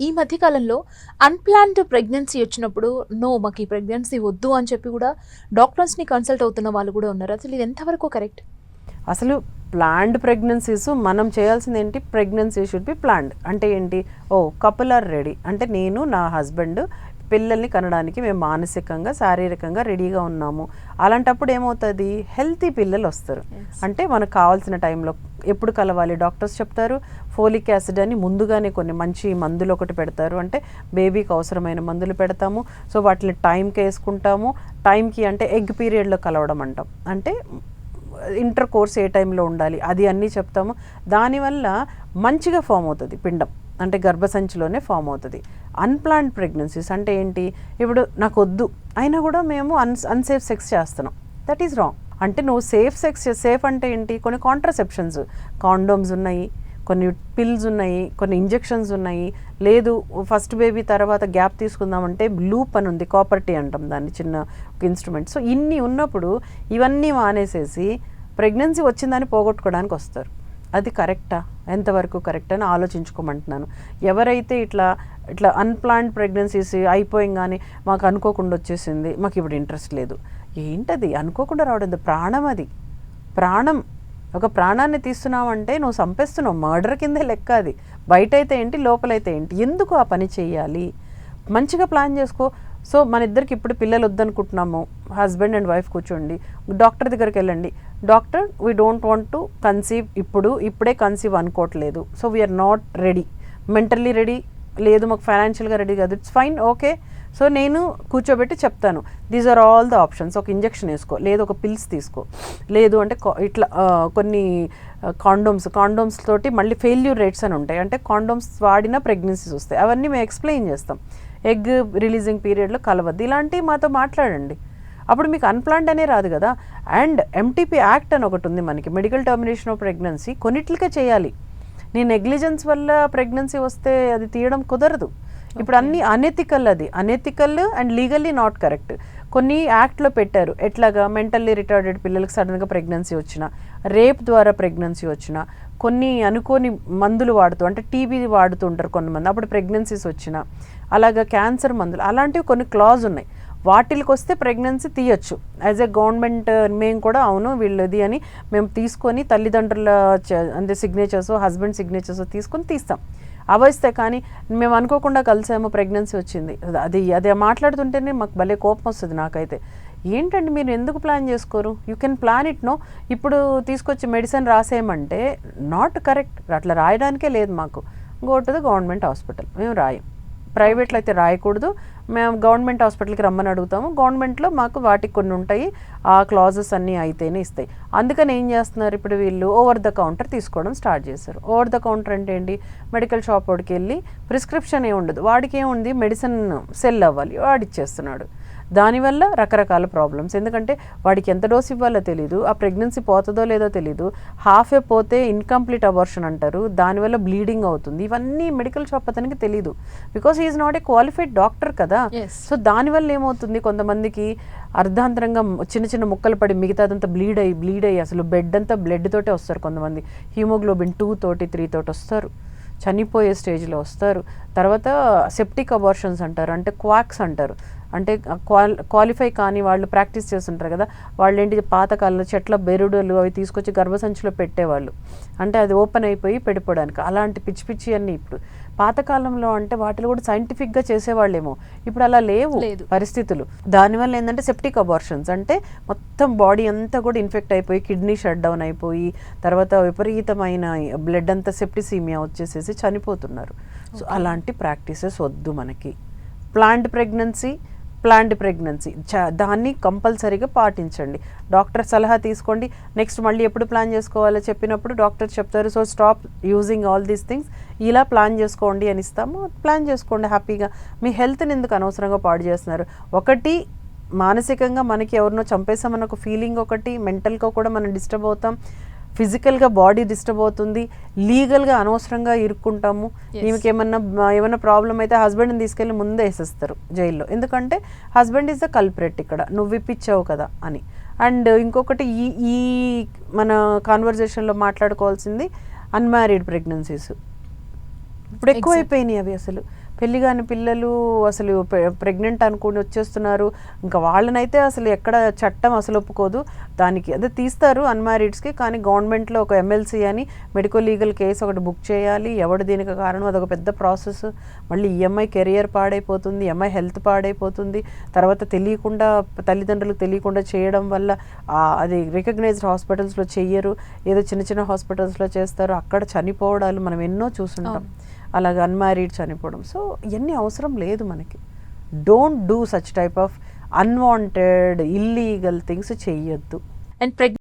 ఈ మధ్యకాలంలో unplanned pregnancy వచ్చినప్పుడు, నో మాకు ఈ ప్రెగ్నెన్సీ వద్దు అని చెప్పి కూడా డాక్టర్స్‌ని కన్సల్ట్ అవుతున్న వాళ్ళు కూడా ఉన్నారు. అసలు ఇది ఎంతవరకు కరెక్ట్? అసలు ప్లాన్డ్ ప్రెగ్నెన్సీస్ మనం చేయాల్సింది ఏంటి ప్రెగ్నెన్సీ షుడ్ బి ప్లాన్డ్ అంటే ఏంటి ఓ కపుల్ ఆర్ రెడీ అంటే నేను నా హస్బెండ్ పిల్లల్ని కనడానికి మేము మానసికంగా శారీరకంగా రెడీగా ఉన్నాము. అలాంటప్పుడు ఏమవుతుంది? హెల్తీ పిల్లలు వస్తారు. అంటే మనకు కావాల్సిన టైంలో ఎప్పుడు కలవాలి? డాక్టర్స్ చెప్తారు ఫోలిక్ యాసిడ్ అని ముందుగానే కొన్ని మంచి మందులు ఒకటి పెడతారు. అంటే బేబీకి అవసరమైన మందులు పెడతాము. సో వాటిని టైంకి వేసుకుంటాము. టైంకి అంటే ఎగ్ పీరియడ్లో కలవడం అంటాం. అంటే ఇంటర్ కోర్స్ ఏ టైంలో ఉండాలి? అది అన్నీ చెప్తాము. దానివల్ల మంచిగా ఫామ్ అవుతుంది పిండం. అంటే గర్భసంచిలోనే ఫామ్ అవుతుంది. అన్ప్లాన్డ్ ప్రెగ్నెన్సీస్ అంటే ఏంటి? ఇప్పుడు నాకు వద్దు అయినా కూడా మేము అన్ అన్సేఫ్ సెక్స్ చేస్తున్నాం. దట్ ఈస్ రాంగ్ అంటే నువ్వు సేఫ్ సెక్స్ సేఫ్ అంటే ఏంటి? కొన్ని కాంట్రసెప్షన్స్ కాండోమ్స్ ఉన్నాయి కొన్ని పిల్స్ ఉన్నాయి కొన్ని ఇంజెక్షన్స్ ఉన్నాయి. లేదు ఫస్ట్ బేబీ తర్వాత గ్యాప్ తీసుకుందామంటే లూప్ అని ఉంది కాపర్టీ అంటాం దాన్ని చిన్న ఒక ఇన్స్ట్రుమెంట్ సో ఇన్ని ఉన్నప్పుడు ఇవన్నీ మానేసేసి ప్రెగ్నెన్సీ వచ్చిందని పోగొట్టుకోవడానికి వస్తారు. అది కరెక్టా? ఎంతవరకు కరెక్ట్ అని ఆలోచించుకోమంటున్నాను. ఎవరైతే ఇట్లా ఇట్లా అన్ప్లాన్డ్ ప్రెగ్నెన్సీస్ అయిపోయింగానే మాకు అనుకోకుండా వచ్చేసింది మాకు ఇప్పుడు ఇంట్రెస్ట్ లేదు. ఏంటది? అనుకోకుండా రావడం ప్రాణం అది. ప్రాణం. ఒక ప్రాణాన్ని తీస్తున్నావంటే నువ్వు చంపేస్తున్నావు మర్డర్ కిందే లెక్క అది. బయట అయితే ఏంటి? లోపలైతే ఏంటి? ఎందుకు ఆ పని చేయాలి? మంచిగా ప్లాన్ చేసుకో. సో మన ఇద్దరికి ఇప్పుడు పిల్లలు వద్దనుకుంటున్నాము హస్బెండ్ అండ్ వైఫ్ కూర్చోండి. డాక్టర్ దగ్గరికి వెళ్ళండి doctor we don't want to conceive ఇప్పుడు ఇప్పుడే కన్సీవ్ అనుకోవట్లేదు. So we're not ready mentally ready లేదు మాకు ఫైనాన్షియల్గా రెడీ కాదు. ఇట్స్ ఫైన్ ఓకే సో నేను కూర్చోబెట్టి చెప్తాను. These are all the options ఒక ఇంజెక్షన్ వేసుకో. లేదు ఒక పిల్స్ తీసుకో. లేదు అంటే ఇట్లా కొన్ని కాండోమ్స్ కాండోమ్స్ తోటి మళ్ళీ ఫెయిల్యూర్ రేట్స్ అని ఉంటాయి. అంటే కాండోమ్స్ వాడిన ప్రెగ్నెన్సీస్ వస్తాయి. అవన్నీ మేము ఎక్స్ప్లెయిన్ చేస్తాం. ఎగ్ రిలీజింగ్ పీరియడ్లో కలవద్దు. ఇలాంటివి మాతో మాట్లాడండి. అప్పుడు మీకు అన్ప్లాన్డ్ అనే రాదు కదా. అండ్ ఎంటీపీ యాక్ట్ అని ఒకటి ఉంది మనకి మెడికల్ టర్మినేషన్ ఆఫ్ ప్రెగ్నెన్సీ కొన్నిట్లకే చేయాలి. నీ నెగ్లిజెన్స్ వల్ల ప్రెగ్నెన్సీ వస్తే అది తీయడం కుదరదు. ఇప్పుడు అన్ని అనెథికల్ అది. Unethical and legally not correct కొన్ని యాక్ట్లో పెట్టారు. ఎట్లాగా? మెంటల్లీ రిటార్డెడ్ పిల్లలకు సడన్గా ప్రెగ్నెన్సీ వచ్చిన రేప్ ద్వారా ప్రెగ్నెన్సీ వచ్చిన కొన్ని అనుకోని మందులు వాడుతూ అంటే టీబీ వాడుతూ ఉంటారు కొంతమంది. అప్పుడు ప్రెగ్నెన్సీస్ వచ్చిన అలాగా క్యాన్సర్ మందులు అలాంటివి కొన్ని క్లాజ్ ఉన్నాయి. వాటికి వస్తే ప్రెగ్నెన్సీ తీయచ్చు యాజ్ ఎ గవర్నమెంట్ మేము కూడా అవును వీళ్ళది అని మేము తీసుకొని తల్లిదండ్రుల చ- అంటే సిగ్నేచర్స్ హస్బెండ్ సిగ్నేచర్స్ తీసుకొని తీస్తాం. అవస్తే కానీ మేము అనుకోకుండా కలిసాము ప్రెగ్నెన్సీ వచ్చింది. అది అది మాట్లాడుతుంటేనే మాకు భలే కోపం వస్తుంది నాకైతే. ఏంటండి మీరు ఎందుకు ప్లాన్ చేసుకోరు? You can plan it no ఇప్పుడు తీసుకొచ్చి మెడిసిన్ రాసేయమంటే నాట్ కరెక్ట్ అట్లా రాయడానికే లేదు మాకు. Go to the government hospital మేము రాయం. ప్రైవేట్లో అయితే రాయకూడదు. మేము గవర్నమెంట్ హాస్పిటల్కి రమ్మని అడుగుతాము. గవర్నమెంట్లో మాకు వాటికి కొన్ని ఉంటాయి. ఆ క్లాజెస్ అన్నీ అయితేనే ఇస్తాయి. అందుకని ఏం చేస్తున్నారు? ఇప్పుడు వీళ్ళు ఓవర్ ద కౌంటర్ తీసుకోవడం స్టార్ట్ చేశారు. ఓవర్ ద కౌంటర్ అంటే ఏంటి? మెడికల్ షాప్ వాడికి వెళ్ళి ప్రిస్క్రిప్షన్ ఏమి ఉండదు. వాడికి ఏముంది? మెడిసిన్ సెల్ అవ్వాలి. వాడిచ్చేస్తున్నాడు దానివల్ల రకరకాల ప్రాబ్లమ్స్ ఎందుకంటే వాడికి ఎంత డోస్ ఇవ్వాలో తెలీదు ఆ ప్రెగ్నెన్సీ పోతుందో లేదో తెలీదు హాఫ్ ఏ పోతే ఇన్కంప్లీట్ అవర్షన్ అంటారు దానివల్ల బ్లీడింగ్ అవుతుంది. ఇవన్నీ మెడికల్ షాప్ అతనికి తెలీదు. Because is not a qualified doctor కదా. సో దానివల్ల ఏమవుతుంది? కొంతమందికి అర్ధాంతరంగా చిన్న చిన్న ముక్కలు పడి మిగతాదంతా బ్లీడ్ అయ్యి బ్లీడ్ అయ్యి అసలు బెడ్ అంతా బ్లడ్ తోటే వస్తారు కొంతమంది. హిమోగ్లోబిన్ టూ తోటి త్రీ తోటి వస్తారు. చనిపోయే స్టేజ్లో వస్తారు. తర్వాత సెప్టిక్ అబార్షన్స్ అంటారు. అంటే క్వాక్స్ అంటారు. అంటే క్వాల్ క్వాలిఫై కాని వాళ్ళు ప్రాక్టీస్ చేస్తుంటారు కదా వాళ్ళు ఏంటి పాతకాలంలో చెట్ల బెరుడులు అవి తీసుకొచ్చి గర్భసంచిలో పెట్టేవాళ్ళు. అంటే అది ఓపెన్ అయిపోయి పెడిపోవడానికి. అలాంటి పిచ్చి పిచ్చి అన్నీ ఇప్పుడు. పాతకాలంలో అంటే వాటిలో కూడా సైంటిఫిక్గా చేసేవాళ్ళేమో. ఇప్పుడు అలా లేవు. పరిస్థితులు. దానివల్ల ఏంటంటే సెప్టిక్ అబార్షన్స్. అంటే మొత్తం బాడీ అంతా కూడా ఇన్ఫెక్ట్ అయిపోయి కిడ్నీ షట్ డౌన్ అయిపోయి తర్వాత విపరీతమైన బ్లడ్ అంతా సెప్టిసీమియా వచ్చేసేసి చనిపోతున్నారు. సో అలాంటి ప్రాక్టీసెస్ వద్దు మనకి. Plant pregnancy plant pregnancy. చ- దాన్ని కంపల్సరీగా పాటించండి. డాక్టర్ సలహా తీసుకోండి. నెక్స్ట్ మళ్ళీ ఎప్పుడు ప్లాన్ చేసుకోవాలో చెప్పినప్పుడు డాక్టర్ చెప్తారు so stop using all these things. ఇలా ప్లాన్ చేసుకోండి అని ఇస్తాము. ప్లాన్ చేసుకోండి హ్యాపీగా. మీ హెల్త్ని ఎందుకు అనవసరంగా పాడు చేస్తున్నారు? ఒకటి మానసికంగా మనకి ఎవరినో చంపేసామన్న ఒక ఫీలింగ్ ఒకటి మెంటల్గా కూడా మనం డిస్టర్బ్ అవుతాం. ఫిజికల్గా బాడీ డిస్టర్బ్ అవుతుంది లీగల్గా అనవసరంగా ఇరుక్కుంటాము. ఈమెకి ఏమన్నా ఏమైనా ప్రాబ్లం అయితే హస్బెండ్ని తీసుకెళ్ళి ముందే వేసేస్తారు జైల్లో ఎందుకంటే హస్బెండ్ ఈజ్ ద కల్పరేట్ ఇక్కడ నువ్వు ఇప్పించావు కదా అని అండ్ ఇంకొకటి ఈ ఈ మన కాన్వర్జేషన్లో మాట్లాడుకోవాల్సింది అన్మ్యారీడ్ ప్రెగ్నెన్సీస్ ఇప్పుడు ఎక్కువ Exact. అయిపోయినాయి అవి అసలు పెళ్ళి కాని పిల్లలు అసలు ప్రెగ్నెంట్ అనుకుని వచ్చేస్తున్నారు. ఇంకా వాళ్ళనైతే అసలు ఎక్కడ చట్టం అసలు ఒప్పుకోదు. దానికి అదే తీస్తారు అన్మ్యారీడ్స్కి కానీ గవర్నమెంట్లో ఒక ఎమ్మెల్సీ అని మెడికల్ లీగల్ కేసు ఒకటి బుక్ చేయాలి. ఎవడు దీనికి కారణం? అదొక పెద్ద ప్రాసెస్. మళ్ళీ ఈఎంఐ కెరియర్ పాడైపోతుంది ఎంఐ హెల్త్ పాడైపోతుంది. తర్వాత తెలియకుండా తల్లిదండ్రులకు తెలియకుండా చేయడం వల్ల అది రికగ్నైజ్డ్ హాస్పిటల్స్లో చెయ్యరు. ఏదో చిన్న చిన్న హాస్పిటల్స్లో చేస్తారు. అక్కడ చనిపోవడాలు మనం ఎన్నో చూసుంటాం. అలాగ అన్మ్యారీడ్ చనిపోవడం. సో ఇవన్నీ అవసరం లేదు మనకి. Don't do such type of unwanted illegal things చేయొద్దు. And preg